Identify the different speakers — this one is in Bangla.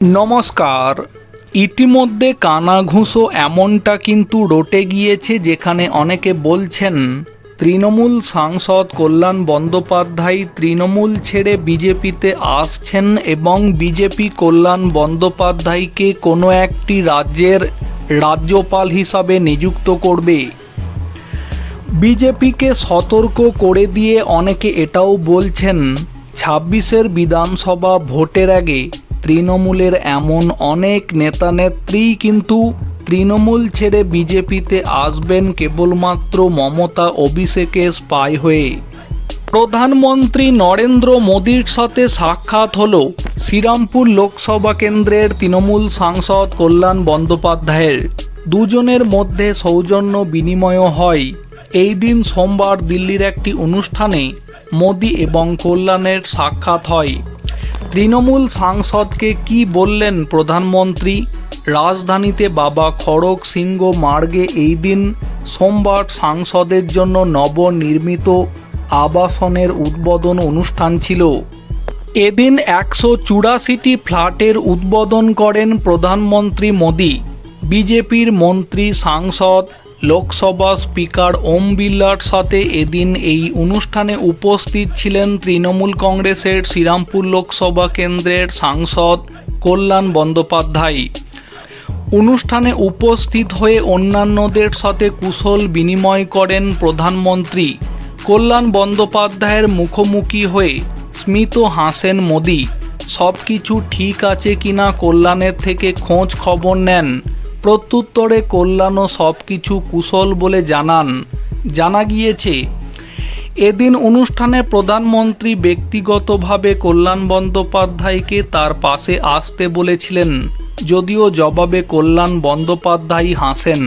Speaker 1: নমস্কার। ইতিমধ্যে কানাঘুষো এমনটা কিন্তু রটে গিয়েছে যেখানে অনেকে বলছেন, তৃণমূল সাংসদ কল্যাণ বন্দ্যোপাধ্যায় তৃণমূল ছেড়ে বিজেপিতে আসছেন এবং বিজেপি কল্যাণ বন্দ্যোপাধ্যায়কে কোনো একটি রাজ্যের রাজ্যপাল হিসাবে নিযুক্ত করবে? বিজেপিকে সতর্ক করে দিয়ে অনেকে এটাও বলছেন, ছাব্বিশের বিধানসভা ভোটের আগে তৃণমূলের এমন অনেক নেতানেত্রী কিন্তু তৃণমূল ছেড়ে বিজেপিতে আসবেন কেবলমাত্র মমতা অভিষেকে স্পাই হয়ে। প্রধানমন্ত্রী নরেন্দ্র মোদীর সাথে সাক্ষাৎ হল শ্রীরামপুর লোকসভা কেন্দ্রের তৃণমূল সাংসদ কল্যাণ বন্দ্যোপাধ্যায়ের। দুজনের মধ্যে সৌজন্য বিনিময় হয়। এই দিন সোমবার দিল্লির একটি অনুষ্ঠানে মোদী এবং কল্যাণের সাক্ষাৎ হয়। তৃণমূল সাংসদকে কি বললেন প্রধানমন্ত্রী? রাজধানীতে বাবা খড়গ সিংহ মার্গে এই দিন সোমবার সাংসদের জন্য নবনির্মিত আবাসনের উদ্বোধন অনুষ্ঠান ছিল। এদিন একশো চুরাশিটি ফ্ল্যাটের উদ্বোধন করেন প্রধানমন্ত্রী মোদী। বিজেপির মন্ত্রী সাংসদ লোকসভা স্পিকার ওম বিল্লার সাথে এদিন এই অনুষ্ঠানে উপস্থিত ছিলেন তৃণমূল কংগ্রেসের শ্রীরামপুর লোকসভা কেন্দ্রের সাংসদ কল্যাণ বন্দ্যোপাধ্যায়। অনুষ্ঠানে উপস্থিত হয়ে অন্যান্যদের সাথে কুশল বিনিময় করেন প্রধানমন্ত্রী। কল্যাণ বন্দ্যোপাধ্যায়ের মুখোমুখি হয়ে স্মিত হাসেন মোদি। সব কিছু ঠিক আছে কিনা কল্যাণের থেকে খোঁজ খবর নেন। প্রত্যুত্তরে কল্যাণও সব কিছু কুশল বলে জানান। জানা গিয়েছে, এদিন অনুষ্ঠানে প্রধানমন্ত্রী ব্যক্তিগতভাবে কল্যাণ বন্দ্যোপাধ্যায়কে তার পাশে আসতে বলেছিলেন, যদিও জবাবে কল্যাণ বন্দ্যোপাধ্যায় হাসেন।